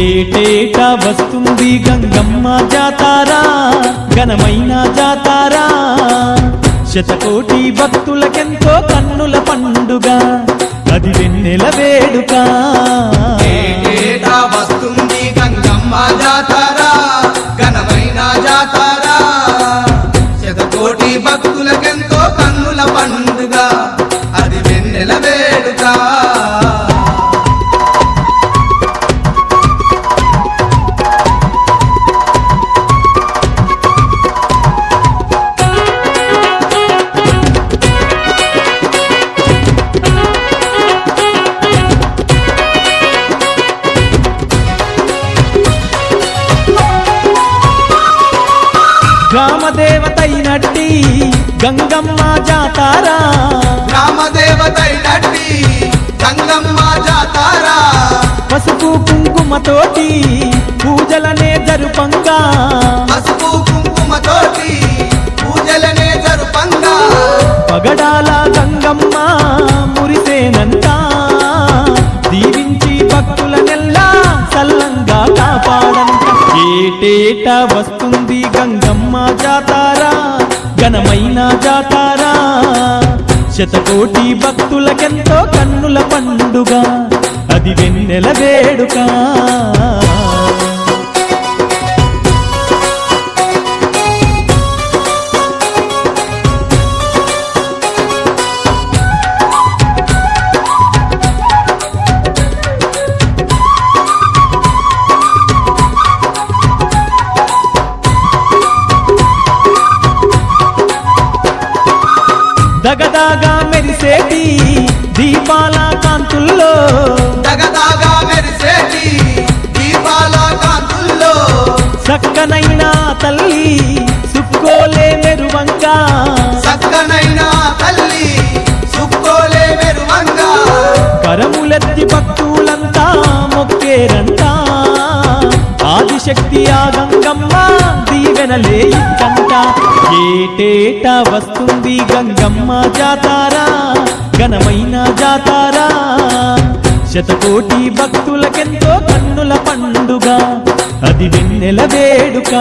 ఏటేటా వస్తుంది గంగమ్మ జాతారా ఘనమైన జాతారా. శతకోటి భక్తులకెంతో కన్నుల పండుగ అది వెన్నెల వేడుక. వస్తుంది గంగమ్మ జాతారా ఘనమైన జాతారా. శతకోటి భక్తులకెంతో కన్నుల పండుగ అది వెన్నెల వేడుక. గ్రామదేవతైనట్టి గంగమ్మ జాతారా. గ్రామదేవతైనట్టి గంగమ్మ జాతర. పసుపు కుంకుమతోటి పూజలనే జరుపంగా. పసుపు కుంకుమతోటి పూజలనే జరుపంగా. పగడాల గంగమ్మ మురిసేనంట దీవించి భక్తులనెల్లా సల్లంగా కాపాడంట ఏటేటా వస్తుంది గంగమ్మ? జాతారా ఘనమైన జాతారా. శతకోటి భక్తులకెంతో కన్నుల పండుగ అది వెన్నెల వేడుక. ఆదిశక్తి ఆ గంగమ్మ దీవెనలే ఇచ్చంట ఏటేటా వస్తుంది గంగమ్మ జాతారా ఘనమైన జాతారా. శతకోటి భక్తులకెంతో కన్నుల పండుగ అది వెన్నెల వేడుక.